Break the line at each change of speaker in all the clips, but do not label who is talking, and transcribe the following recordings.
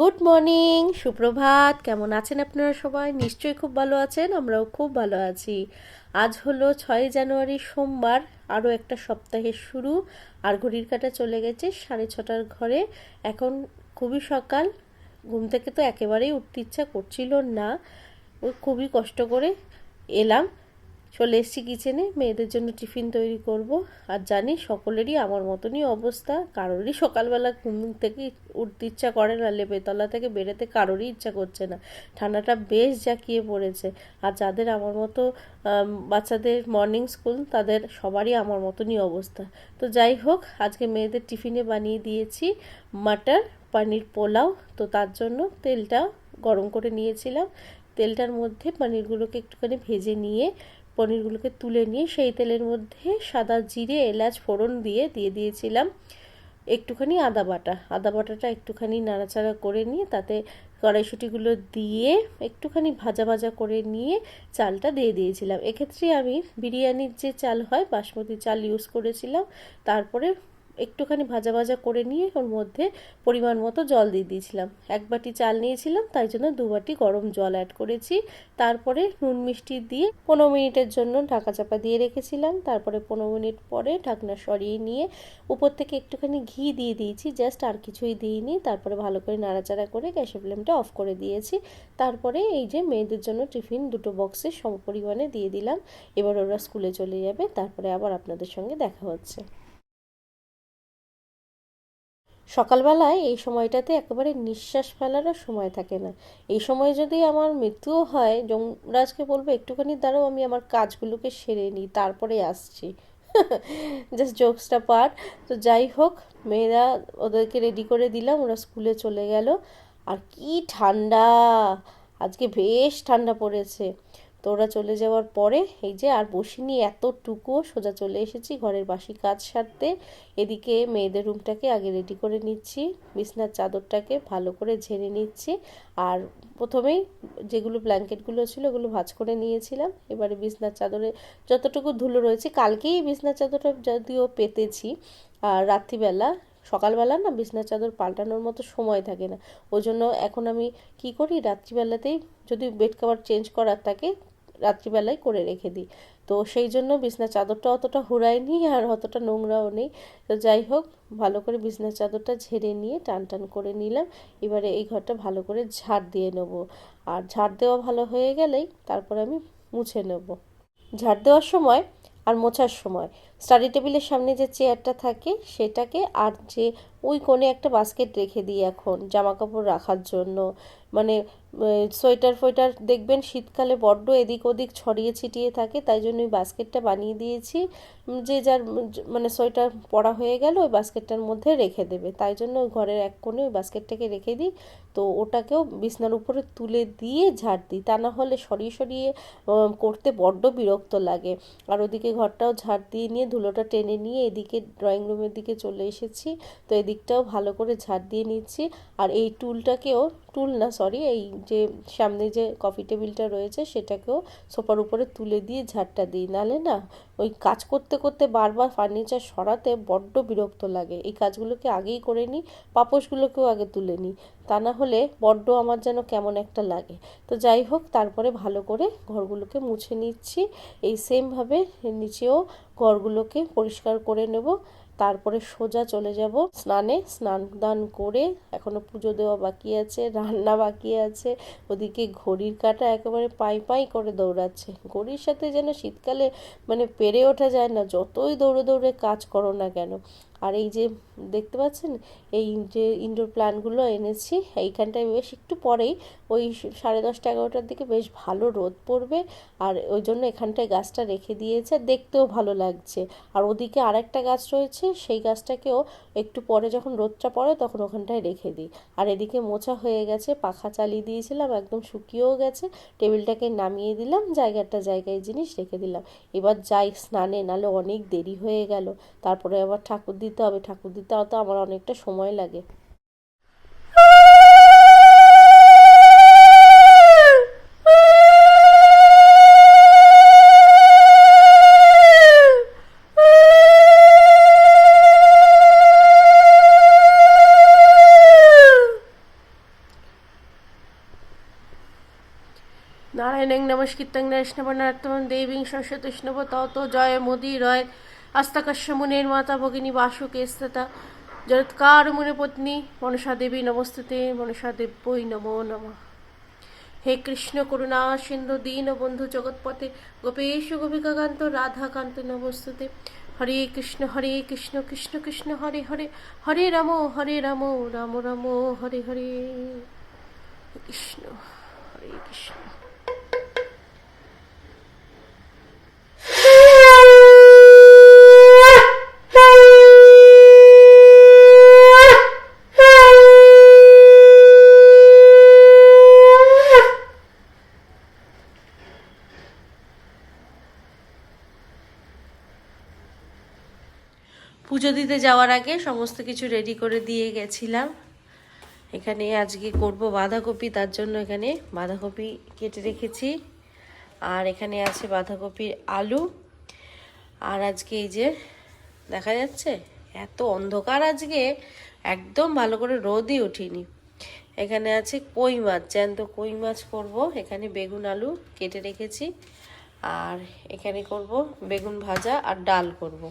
Good morning সুপ্রভাত কেমন আছেন আপনারা সবাই নিশ্চয়ই খুব ভালো আছেন আমরাও খুব ভালো আছি আজ হলো ছয় জানুয়ারি সোমবার আরও একটা সপ্তাহের শুরু আর ঘড়ির কাটা চলে গেছে সাড়ে ছটার ঘরে এখন খুবই সকাল ঘুম থেকে তো একেবারেই উঠতে ইচ্ছা করছিল না ওই খুবই কষ্ট করে এলাম চলে এসছি কিচেনে মেয়েদের জন্য টিফিন তৈরি করব আর জানি সকলেরই আমার মতনই অবস্থা কারোরই সকালবেলা ঘুম থেকে উঠতে ইচ্ছা করে না লেপেতলা থেকে বেরোতে কারোরই ইচ্ছা করছে না ঠান্ডাটা বেশ জাঁকিয়ে পড়েছে আর যাদের আমার মতো বাচ্চাদের মর্নিং স্কুল তাদের সবারই আমার মতনই অবস্থা তো যাই হোক আজকে মেয়েদের টিফিনে বানিয়ে দিয়েছি মাটার পানির পোলাও তো তার জন্য তেলটা গরম করে নিয়েছিলাম তেলটার মধ্যে পানিরগুলোকে একটুখানি ভেজে নিয়ে পনিরগুলোকে তুলে নিয়ে সেই তেলের মধ্যে সাদা জিরে এলাচ ফোড়ন দিয়ে দিয়ে দিয়েছিলাম একটুখানি আদা বাটা আদা বাটাটা একটুখানি নাড়াচাড়া করে নিয়ে তাতে কড়াইশুটিগুলো দিয়ে একটুখানি ভাজা ভাজা করে নিয়ে চালটা দিয়ে দিয়েছিলাম এক্ষেত্রে আমি বিরিয়ানির যে চাল হয় বাসমতি চাল ইউজ করেছিলাম তারপরে একটুখানি ভাজা ভাজা করে নিয়ে ওর মধ্যে পরিমাণ মতো জল দিয়ে দিয়েছিলাম এক বাটি চাল নিয়েছিলাম তাই জন্য দু বাটি গরম জল অ্যাড করেছি তারপরে নুন মিষ্টি দিয়ে পনেরো মিনিটের জন্য ঢাকা চাপা দিয়ে রেখেছিলাম তারপরে পনেরো মিনিট পরে ঢাকনা সরিয়ে নিয়ে উপর থেকে একটুখানি ঘি দিয়ে দিয়েছি জাস্ট আর কিছুই দিইনি তারপরে ভালো করে নাড়াচাড়া করে গ্যাসের ফ্লেমটা অফ করে দিয়েছি তারপরে এই যে মেয়েদের জন্য টিফিন দুটো বক্সে সমপরিমাণে দিয়ে দিলাম এবার ওরা স্কুলে চলে যাবে তারপরে আবার আপনাদের সঙ্গে দেখা হচ্ছে সকালবেলায় এই সময়টাতে একেবারে নিঃশ্বাস ফেলারও সময় থাকে না এই সময় যদি আমার মৃত্যুও হয় যমরাজকে বলবো একটুখানি দ্বারাও আমি আমার কাজগুলোকে সেরে নিই তারপরে আসছি জাস্ট জোকসটা পার তো যাই হোক মেয়েরা ওদেরকে রেডি করে দিলাম ওরা স্কুলে চলে গেল আর কি ঠান্ডা আজকে বেশ ঠান্ডা পড়েছে তো ওরা চলে যাওয়ার পরে এই যে আর বসিনি এতটুকু সোজা চলে এসেছি ঘরের বাসি কাজ সারতে এদিকে মেয়েদের রুমটাকে আগে রেডি করে নিচ্ছি বিছনার চাদরটাকে ভালো করে ঝেড়ে নিচ্ছি আর প্রথমেই যেগুলো ব্ল্যাঙ্কেটগুলো ছিল ওগুলো ভাজ করে নিয়েছিলাম এবারে বিছনার চাদরে যতটুকু ধুলো রয়েছে কালকেই বিছনার চাদরটা যদিও পেতেছি আর রাত্রিবেলা সকালবেলা না বিছনার চাদর পাল্টানোর মতো সময় থাকে না ওই জন্য এখন আমি কি করি রাত্রিবেলাতেই যদি বেড কাভার চেঞ্জ করার থাকে রাত্রিবেলায় করে রেখে দিই তো সেই জন্য বিছনা চাদরটা অতটা হুড়ায়নি আর অতটা নোংরাও নেই তো যাই হোক ভালো করে বিছনা চাদরটা ঝেড়ে নিয়ে টান টান করে নিলাম এবারে এই ঘরটা ভালো করে ঝাড় দিয়ে নেব আর ঝাড় দেওয়া ভালো হয়ে গেলেই তারপরে আমি মুছে নেব ঝাড় দেওয়ার সময় আর মোছার সময় স্টাডি টেবিলের সামনে যে চেয়ারটা থাকে সেটাকে আর যে ওই কোণে একটা বাস্কেট রেখে দিই এখন জামা কাপড় রাখার জন্য মানে সোয়েটার ফোয়েটার দেখবেন শীতকালে বড্ড এদিক ওদিক ছড়িয়ে ছিটিয়ে থাকে তাই জন্য ওই বাস্কেটটা বানিয়ে দিয়েছি যে যার মানে সোয়েটার পড়া হয়ে গেল ওই বাস্কেটটার মধ্যে রেখে দেবে তাই জন্য ওই ঘরের এক কোণে ওই বাস্কেটটাকে রেখে দিই তো ওটাকেও বিছনার উপরে তুলে দিয়ে ঝাড় দিই তা না হলে সরিয়ে সরিয়ে করতে বড্ড বিরক্ত লাগে আর ওদিকে ঘরটাও ঝাড় দিয়ে নিয়ে ধুলোটা টেনে নিয়ে এদিকে ড্রয়িং রুমের দিকে চলে এসেছি তো এদিকটাও ভালো করে ঝাড় দিয়ে নিচ্ছি আর এই টুলটাকেও টুল না সরি এই যে সামনে যে কফি টেবিলটা রয়েছে সেটাকেও সোফার উপরে তুলে দিয়ে ঝাড়টা দিই নালে না ওই কাজ করতে করতে বারবার ফার্নিচার সরাতে বড্ড বিরক্ত লাগে এই কাজগুলোকে আগেই করে নিই পাপোশগুলোকেও আগে তুলে নিই তা না হলে বড্ড আমার যেন কেমন একটা লাগে তো যাই হোক তারপরে ভালো করে ঘরগুলোকে মুছে নিচ্ছি এই সেমভাবে নিচেও ঘরগুলোকে পরিষ্কার করে নেব তারপরে সোজা চলে যাব স্নানে স্নান দান করে এখনও পুজো দেওয়া বাকি আছে রান্না বাকি আছে ওদিকে ঘড়ির কাটা একেবারে পাই পাই করে দৌড়াচ্ছে ঘড়ির সাথে যেন শীতকালে মানে পেরে ওঠা যায় না যতই দৌড়ে দৌড়ে কাজ করো না কেন আর এই যে দেখতে পাচ্ছেন এই যে ইনডোর প্ল্যানগুলো এনেছি এইখানটায় বেশ একটু পরেই ওই সাড়ে দশটা এগারোটার দিকে বেশ ভালো রোদ পড়বে আর ওই জন্য এখানটায় গাছটা রেখে দিয়েছে দেখতেও ভালো লাগছে আর ওদিকে আরেকটা গাছ রয়েছে সেই গাছটাকেও একটু পরে যখন রোদটা পড়ে তখন ওখানটায় রেখে দিই আর এদিকে মোছা হয়ে গেছে পাখা চালিয়ে দিয়েছিলাম একদম শুকিয়েও গেছে টেবিলটাকে নামিয়ে দিলাম জায়গাটা জায়গায় জিনিস রেখে দিলাম এবার যাই স্নানে নালে অনেক দেরি হয়ে গেল তারপরে আবার ঠাকুর দিতে দিতে হবে ঠাকুর দিতে তো আমার অনেকটা সময় লাগে নারায়ণ নমস্কৃতং নৈষ্ণব সরস্বতী স্নব সরস্বতী জয় মোদী রয় আস্তাকশ্যম নির্মাতা ভগিনী বাসুকে স্থতা জরৎকার মুনে পত্নী মনসা দেবী নমস্তুতে মনসা দেব্যই নমো নম হে কৃষ্ণ করুণা সিন্ধু দীন বন্ধু জগৎপথে গোপেশ গোপিকাকান্ত রাধাকান্ত নমস্তুতে হরে কৃষ্ণ হরে কৃষ্ণ কৃষ্ণ কৃষ্ণ হরে হরে হরে রাম হরে রাম রাম রাম হরে হরে কৃষ্ণ হরে কৃষ্ণ পুজো দিতে যাওয়ার আগে সমস্ত কিছু রেডি করে দিয়ে গেছিলাম এখানে আজকে করব বাঁধাকপি তার জন্য এখানে বাঁধাকপি কেটে রেখেছি আর এখানে আছে বাঁধাকপির আলু আর আজকে এই যে দেখা যাচ্ছে এত অন্ধকার আজকে একদম ভালো করে রোদই উঠিনি এখানে আছে কই মাছ জ্যান্ত কই মাছ করবো এখানে বেগুন আলু কেটে রেখেছি আর এখানে করব বেগুন ভাজা আর ডাল করব।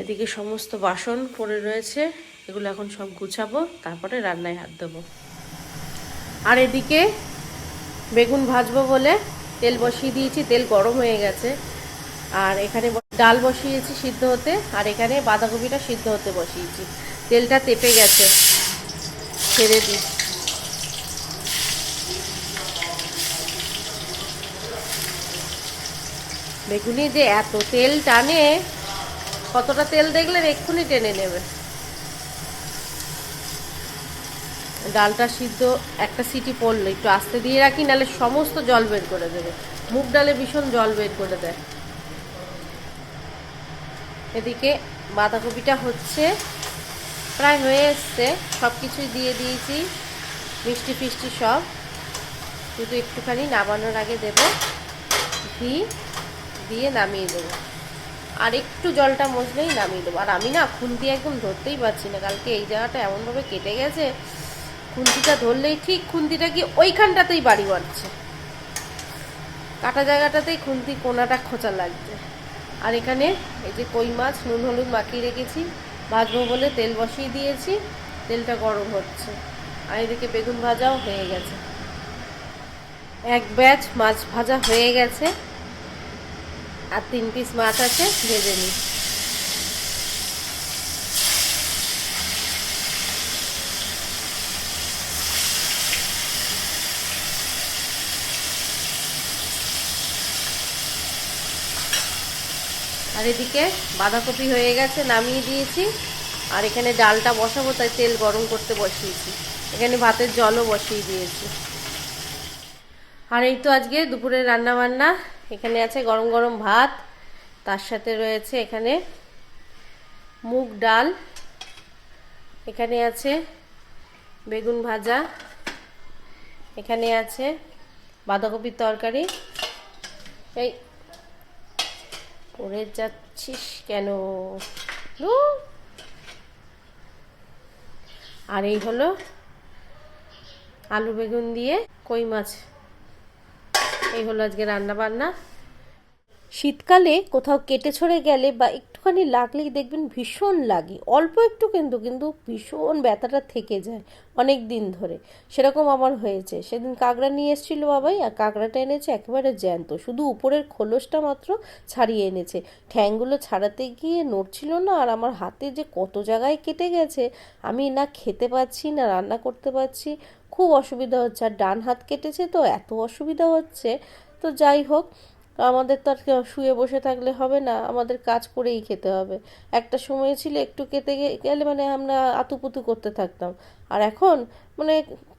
এদিকে সমস্ত বাসন পড়ে রয়েছে এগুলো এখন সব গুছাবো তারপরে রান্নায় হাত দেবো আর এদিকে বেগুন ভাজবো বলে তেল বসিয়ে দিয়েছি তেল গরম হয়ে গেছে আর এখানে ডাল বসিয়েছি সিদ্ধ হতে আর এখানে বাঁধাকপিটা সিদ্ধ হতে বসিয়েছি তেলটা তেপে গেছে ছেড়ে দিই বেগুনি যে এত তেল টানে কতটা তেল দেখলেন এক্ষুনি টেনে নেবে ডালটা সিদ্ধ একটা সিটি পড়লো একটু আস্তে দিয়ে রাখি নাহলে সমস্ত জল বের করে দেবে মুগ ডালে ভীষণ জল বের করে দেয় এদিকে বাঁধাকপিটা হচ্ছে প্রায় হয়ে এসছে সব কিছুই দিয়ে দিয়েছি মিষ্টি ফিষ্টি সব শুধু একটুখানি নামানোর আগে দেব ঘি দিয়ে নামিয়ে দেবো আর একটু জলটা মজলেই নামিয়ে দেবো আর আমি না খুন্তি একদম ধরতেই পারছি না কালকে এই জায়গাটা এমনভাবে কেটে গেছে খুন্তিটা ধরলেই ঠিক খুন্তিটা কি ওইখানটাতেই বাড়ি মারছে কাটা জায়গাটাতেই খুন্তি কোনাটা খোঁচা লাগছে আর এখানে এই যে কই মাছ নুন হলুদ মাখিয়ে রেখেছি ভাজবো বলে তেল বসিয়ে দিয়েছি তেলটা গরম হচ্ছে আর এদিকে বেগুন ভাজাও হয়ে গেছে এক ব্যাচ মাছ ভাজা হয়ে গেছে আর তিন পিস মাছ আছে ভেজে নিই আর এদিকে বাঁধাকপি হয়ে গেছে নামিয়ে দিয়েছি আর এখানে ডালটা বসাবো তাই তেল গরম করতে বসিয়েছি এখানে ভাতের জলও বসিয়ে দিয়েছি আর এই তো আজকে দুপুরে রান্না বান্না এখানে আছে গরম গরম ভাত তার সাথে রয়েছে এখানে মুগ ডাল এখানে আছে বেগুন ভাজা এখানে আছে বাঁধাকপির তরকারি এই পড়ে যাচ্ছিস কেন আর এই হলো আলু বেগুন দিয়ে কই মাছ এই হলো আজকে রান্না বান্না শীতকালে কোথাও কেটে ছড়ে গেলে বা একটুখানি লাগলেই দেখবেন ভীষণ লাগে অল্প একটু কিন্তু কিন্তু ভীষণ ব্যথাটা থেকে যায় অনেক দিন ধরে সেরকম আমার হয়েছে সেদিন কাঁকড়া নিয়ে এসেছিল বাবাই আর কাঁকড়াটা এনেছে একেবারে জ্যান্ত শুধু উপরের খোলসটা মাত্র ছাড়িয়ে এনেছে ঠ্যাংগুলো ছাড়াতে গিয়ে নড়ছিল না আর আমার হাতে যে কত জায়গায় কেটে গেছে আমি না খেতে পাচ্ছি না রান্না করতে পারছি খুব অসুবিধা হচ্ছে আর ডান হাত কেটেছে তো এত অসুবিধা হচ্ছে তো যাই হোক আমাদের তো আর শুয়ে বসে থাকলে হবে না আমাদের কাজ করেই খেতে হবে একটা সময় ছিল একটু কেটে গেলে মানে আমরা আতুপুতু করতে থাকতাম আর এখন মানে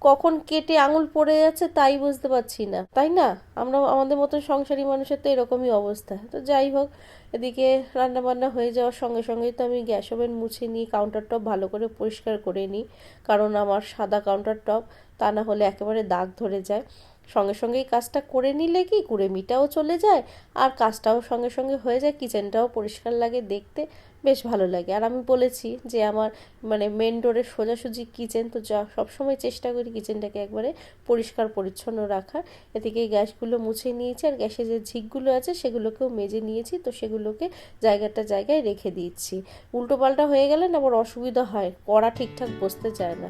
কখন কেটে আঙুল পড়ে যাচ্ছে তাই বুঝতে পারছি না তাই না আমরা আমাদের মতন সংসারী মানুষের তো এরকমই অবস্থা তো যাই হোক এদিকে রান্না বান্না হয়ে যাওয়ার সঙ্গে সঙ্গেই তো আমি গ্যাস ওভেন মুছে নিই কাউন্টার টপ ভালো করে পরিষ্কার করে নিই কারণ আমার সাদা কাউন্টার টপ তা না হলে একেবারে দাগ ধরে যায় সঙ্গে সঙ্গেই কাজটা করে নিলে কি কুড়েমিটাও চলে যায় আর কাজটাও সঙ্গে সঙ্গে হয়ে যায় কিচেনটাও পরিষ্কার লাগে দেখতে বেশ ভালো লাগে আর আমি বলেছি যে আমার মানে মেন ডোরের সোজাসুজি কিচেন তো যা সবসময় চেষ্টা করি কিচেনটাকে একবারে পরিষ্কার পরিচ্ছন্ন রাখার এদিকে গ্যাসগুলো মুছে নিয়েছি আর গ্যাসে যে ঝিকগুলো আছে সেগুলোকেও মেজে নিয়েছি তো সেগুলোকে জায়গাটা জায়গায় রেখে দিচ্ছি উল্টো পাল্টা হয়ে গেলে না আবার অসুবিধা হয় কড়া ঠিকঠাক বসতে চায় না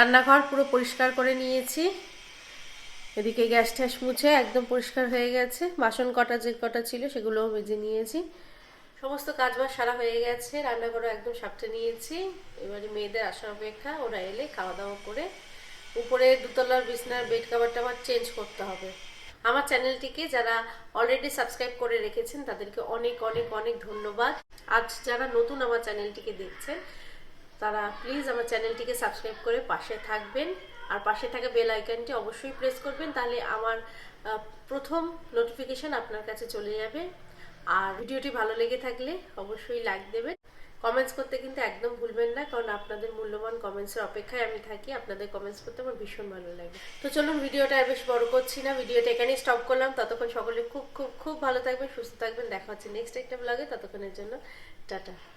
রান্নাঘর পুরো পরিষ্কার করে নিয়েছি এদিকে গ্যাস ট্যাস মুছে একদম পরিষ্কার হয়ে গেছে বাসন কটা যে কটা ছিল সেগুলোও মেজে নিয়েছি সমস্ত কাজ বাজ সারা হয়ে গেছে রান্নাঘরও একদম সাপটে নিয়েছি এবারে মেয়েদের আসার অপেক্ষা ওরা এলে খাওয়া দাওয়া করে উপরে দুতলার বিছনার বেড কাভারটা আমার চেঞ্জ করতে হবে আমার চ্যানেলটিকে যারা অলরেডি সাবস্ক্রাইব করে রেখেছেন তাদেরকে অনেক অনেক অনেক ধন্যবাদ আজ যারা নতুন আমার চ্যানেলটিকে দেখছেন তারা প্লিজ আমার চ্যানেলটিকে সাবস্ক্রাইব করে পাশে থাকবেন আর পাশে থাকা বেল আইকনটি অবশ্যই প্রেস করবেন তাহলে আমার প্রথম নোটিফিকেশান আপনার কাছে চলে যাবে আর ভিডিওটি ভালো লেগে থাকলে অবশ্যই লাইক দেবেন কমেন্টস করতে কিন্তু একদম ভুলবেন না কারণ আপনাদের মূল্যবান কমেন্টসের অপেক্ষায় আমি থাকি আপনাদের কমেন্টস করতে আমার ভীষণ ভালো লাগে তো চলুন ভিডিওটা বেশ বড় করছি না ভিডিওটা এখানেই স্টপ করলাম ততক্ষণ সকলে খুব খুব খুব ভালো থাকবেন সুস্থ থাকবেন দেখা হচ্ছে নেক্সট একটা ব্লগে ততক্ষণের জন্য টাটা